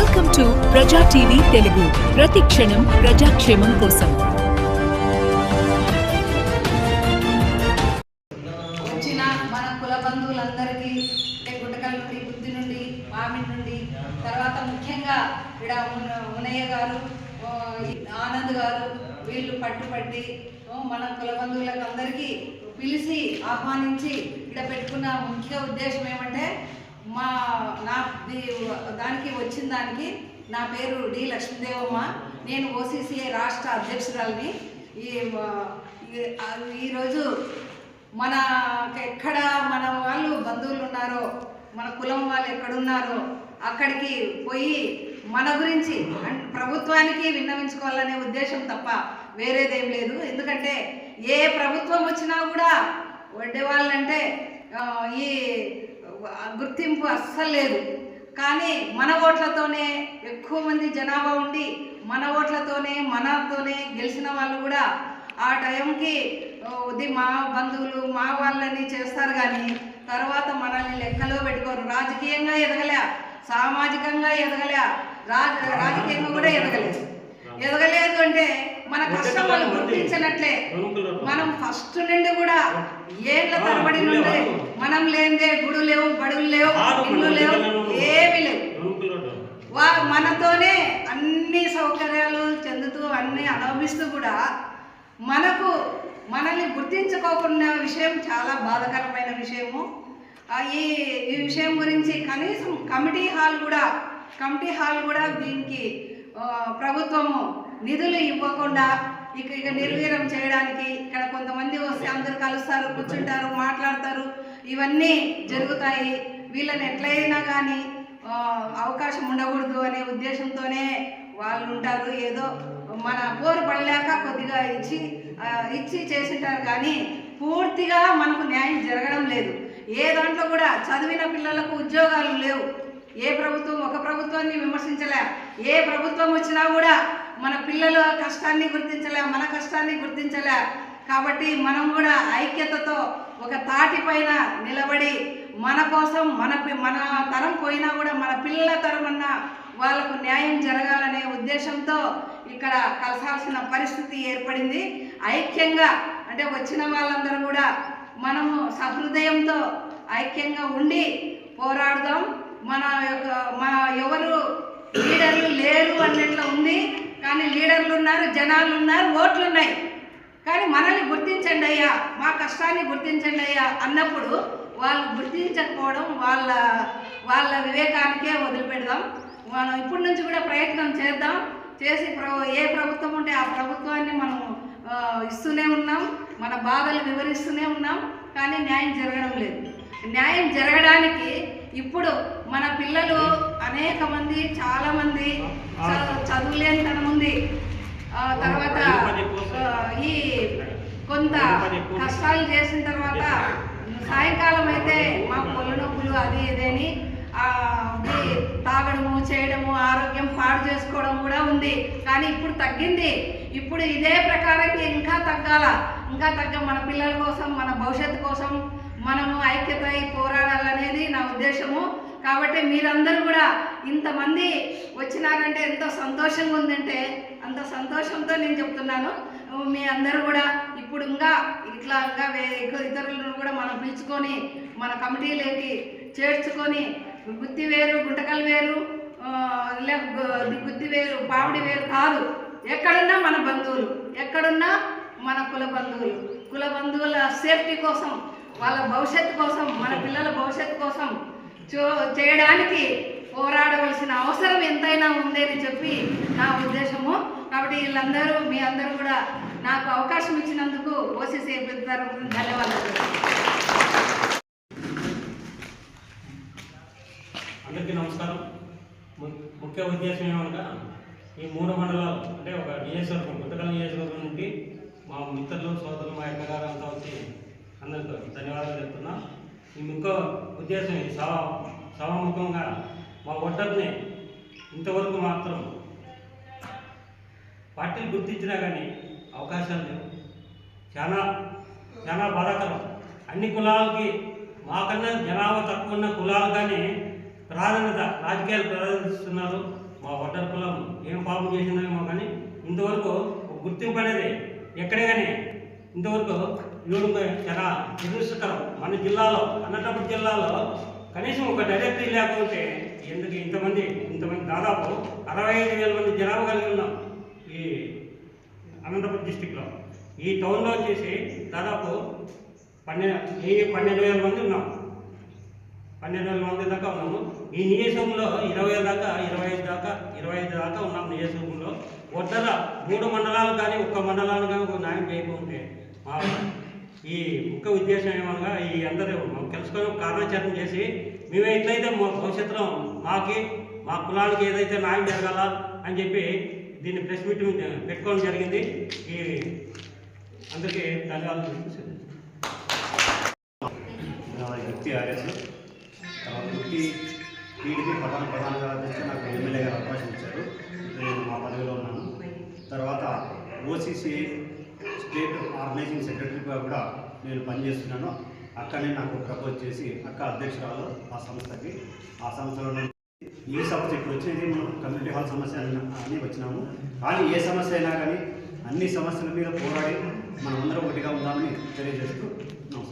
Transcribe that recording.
Welcome to Praja TV Telugu ప్రతి క్షణం ప్రజాక్షేమం కోసం వచ్చిన మన కుల బంధువులందరికీ అంటే గుంటకల్ నుండి బుద్ధి నుండి మామిడి నుండి తర్వాత ముఖ్యంగా ఇక్కడ ఉన- ఉనయ్య గారు ఆనంద్ గారు వీళ్ళు పట్టుపట్టి మన కుల బంధువులకు అందరికీ పిలిచి ఆహ్వానించి ఇక్కడ పెట్టుకున్న ముఖ్య ఉద్దేశం ఏమంటే మా నా దానికి వచ్చిన దానికి నా పేరు డి లక్ష్మీదేవమ్మ. నేను ఓసీసీఐ రాష్ట్ర అధ్యక్షురాలని. ఈరోజు మన ఎక్కడ మన వాళ్ళు బంధువులు ఉన్నారో మన కులం వాళ్ళు ఎక్కడున్నారో అక్కడికి పోయి మన గురించి ప్రభుత్వానికి విన్నవించుకోవాలనే ఉద్దేశం తప్ప వేరేదేం లేదు. ఎందుకంటే ఏ ప్రభుత్వం వచ్చినా కూడా వడ్డే వాళ్ళంటే ఈ గుర్తింపు అస్సలు లేదు. కానీ మన ఓట్లతోనే ఎక్కువ మంది జనాభా ఉండి మన ఓట్లతోనే మనతోనే గెలిచిన వాళ్ళు కూడా ఆ టైంకి ఓ, ఇది మా బంధువులు మా వాళ్ళని చేస్తారు కానీ తర్వాత మనల్ని లెక్కలో పెట్టుకోరు. రాజకీయంగా ఎదగలే. సామాజికంగా ఎదగలే. రాజకీయంగా కూడా ఎదగలేదు ఎదగలేదు అంటే మన కష్టం వాళ్ళు గుర్తించినట్లే. మనం ఫస్ట్ నుండి కూడా ఏళ్ళ తరబడి నుండి మనం లేనిదే గుడు లేవు బడులు లేవు ఇల్లు లేవు ఏమీ లేవు. వా మనతోనే అన్ని సౌకర్యాలు చెందుతూ అన్ని అనుభవిస్తూ కూడా మనకు మనల్ని గుర్తించుకోకున్న విషయం చాలా బాధాకరమైన విషయము. ఈ ఈ విషయం గురించి కనీసం కమిటీ హాల్ కూడా కమిటీ హాల్ కూడా దీనికి ప్రభుత్వము నిధులు ఇవ్వకుండా ఇక ఇక నిర్వీర్యం చేయడానికి ఇక్కడ కొంతమంది వస్తే అందరు కలుస్తారు కూర్చుంటారు మాట్లాడతారు. ఇవన్నీ జరుగుతాయి. వీళ్ళని ఎట్లయినా కానీ అవకాశం ఉండకూడదు అనే ఉద్దేశంతోనే వాళ్ళు ఉంటారు. ఏదో మన పోరు పడలేక కొద్దిగా ఇచ్చి ఇచ్చి చేసింటారు కానీ పూర్తిగా మనకు న్యాయం జరగడం లేదు. ఏ దాంట్లో కూడా చదివిన పిల్లలకు ఉద్యోగాలు లేవు. ఏ ప్రభుత్వం ఒక ప్రభుత్వాన్ని విమర్శించలే. ఏ ప్రభుత్వం వచ్చినా కూడా మన పిల్లల కష్టాన్ని గుర్తించలే మన కష్టాన్ని గుర్తించలే. కాబట్టి మనం కూడా ఐక్యతతో ఒక తాటి పైన నిలబడి మన కోసం మన మన తరం పోయినా కూడా మన పిల్లల తరం అన్న వాళ్ళకు న్యాయం జరగాలనే ఉద్దేశంతో ఇక్కడ కలసాల్సిన పరిస్థితి ఏర్పడింది. ఐక్యంగా అంటే వచ్చిన వాళ్ళందరూ కూడా మనము సహృదయంతో ఐక్యంగా ఉండి పోరాడదాం. మన యొక్క మన ఎవరు లీడర్లు లేరు అన్నట్లు ఉంది. కానీ లీడర్లు ఉన్నారు జనాలు ఉన్నారు ఓట్లు ఉన్నాయి. కానీ మనల్ని గుర్తించండి అయ్యా మా కష్టాన్ని గుర్తించండి అయ్యా అన్నప్పుడు వాళ్ళు గుర్తించకపోవడం వాళ్ళ వాళ్ళ వివేకానికే వదిలిపెడదాం. మనం ఇప్పటి నుంచి కూడా ప్రయత్నం చేద్దాం. చేసి ఏ ప్రభుత్వం ఉంటే ఆ ప్రభుత్వాన్ని మనం ఇస్తూనే ఉన్నాం. మన బాధలు వివరిస్తూనే ఉన్నాం. కానీ న్యాయం జరగడం లేదు. న్యాయం జరగడానికి ఇప్పుడు మన పిల్లలు అనేక మంది చాలా మంది చదువులేనితనం ఉంది. తర్వాత ఈ కొంత కష్టాలు చేసిన తర్వాత సాయంకాలం అయితే మా పొల్లు నొప్పులు అది ఇది అని ఆ, ఇది తాగడము చేయడము ఆరోగ్యం పాడు చేసుకోవడం కూడా ఉంది. కానీ ఇప్పుడు తగ్గింది. ఇప్పుడు ఇదే ప్రకారంగా ఇంకా తగ్గాల. ఇంకా తగ్గ మన పిల్లల కోసం మన భవిష్యత్తు కోసం మనము ఐక్యత పోరాడాలనేది నా ఉద్దేశము. కాబట్టి మీరందరూ కూడా ఇంతమంది వచ్చినారంటే ఎంతో సంతోషంగా ఉందంటే అంత సంతోషంతో నేను చెప్తున్నాను. మీ అందరూ కూడా ఇప్పుడు ఇంకా ఇట్లా ఇంకా వేరే ఇతరులను కూడా మనం పిలుచుకొని మన కమిటీలోకి చేర్చుకొని గుత్తి వేరు గుంటకలు వేరు లే గుత్తి వేరు పావుడి వేరు కాదు. ఎక్కడున్నా మన బంధువులు ఎక్కడున్నా మన కుల బంధువులు. కుల బంధువుల సేఫ్టీ కోసం వాళ్ళ భవిష్యత్తు కోసం మన పిల్లల భవిష్యత్తు కోసం చూ చేయడానికి పోరాడవలసిన అవసరం ఎంతైనా ఉంది అని చెప్పి నా ఉద్దేశము. కాబట్టి వీళ్ళందరూ మీ అందరూ కూడా నాకు అవకాశం ఇచ్చినందుకు ఓసీసీ తరఫున ధన్యవాదాలు. అందరికీ నమస్కారం. ముఖ్య ఉద్దేశం ఏమనగా ఈ మూడు మండలాలు అంటే ఒక నియోజకవర్గం గుంటకల్ నియోజకవర్గం నుండి మా మిత్ర సోదరులు మా అక్కగారు అంతా వచ్చి అందరికీ ధన్యవాదాలు చెప్తున్నా ఈ ఇంకో ఉద్దేశం ఇది. సభ సభాముఖంగా మా ఒడ్డర్ని ఇంతవరకు మాత్రం పార్టీలు గుర్తించినా కానీ అవకాశాలు లేవు. చాలా చాలా బాధాకరం. అన్ని కులాలకి మాకన్నా జనాభా తక్కువ ఉన్న కులాలు కానీ ప్రాధాన్యత రాజకీయాలు ప్రదర్శిస్తున్నారు. మా ఒడ్డర కులం ఏం పాపం చేసిందేమో కానీ ఇంతవరకు గుర్తింపు అనేది ఎక్కడే కానీ ఇంతవరకు ఇవ్వడం చాలా దురదృష్టకరం మన జిల్లాలో అనంతపురం జిల్లాలో కనీసం ఒక డైరెక్టరీ లేకపోతే ఎందుకు ఇంతమంది ఇంతమంది దాదాపు అరవై ఐదు వేల మంది జనాభా కలిగి ఉన్నాం ఈ అనంతపురం డిస్టిక్లో ఈ టౌన్లో వచ్చేసి దాదాపు పన్నెండు ఈ పన్నెండు వేల మంది ఉన్నాం. పన్నెండు వేల మంది దాకా ఉన్నాము. ఈ నియోజకంలో ఇరవై వేల దాకా ఇరవై ఐదు దాకా ఇరవై ఐదు దాకా ఉన్నాం నియోజకంలో ఒడ్డర మూడు మండలాలు కానీ ఒక్క మండలాలు కానీ ఒక న్యాయం చేయకుంటే మా ఈ ముఖ్య ఉద్దేశం ఏమనగా ఈ అందరూ తెలుసుకొని కారణాచరణ చేసి మేము ఎట్లయితే మా భవిష్యత్తులో మాకి మా కులానికి ఏదైతే న్యాయం జరగాల అని చెప్పి దీన్ని ప్రెస్ మీట్ పెట్టుకోవడం జరిగింది. ఈ అందరికీ ధన్యవాదాలు నాది వ్యక్తి ఆర్ఎస్ తర్వాత వ్యక్తి టీడీపీ ప్రధాన ప్రధాన కార్యదర్శి నాకు ఎమ్మెల్యే గారు అవకాశం ఇచ్చారు. నేను మా పదవిలో ఉన్నాను. తర్వాత ఓసీసీ స్టేట్ ఆర్గనైజింగ్ సెక్రటరీగా కూడా నేను పనిచేస్తున్నాను. అక్కడనే నాకు ప్రపోజ్ చేసి అక్క అధ్యక్షురాలు ఆ సంస్థకి. ఆ సంస్థలో ఈ సమస్య వచ్చేది మనం కమ్యూనిటీ హాల్ సమస్య అన్న- వచ్చినాము. కానీ ఏ సమస్య అయినా కానీ అన్ని సమస్యల మీద పోరాడి మనం అందరం ఒకటిగా ఉందామని తెలియజేస్తూ నమస్కారం.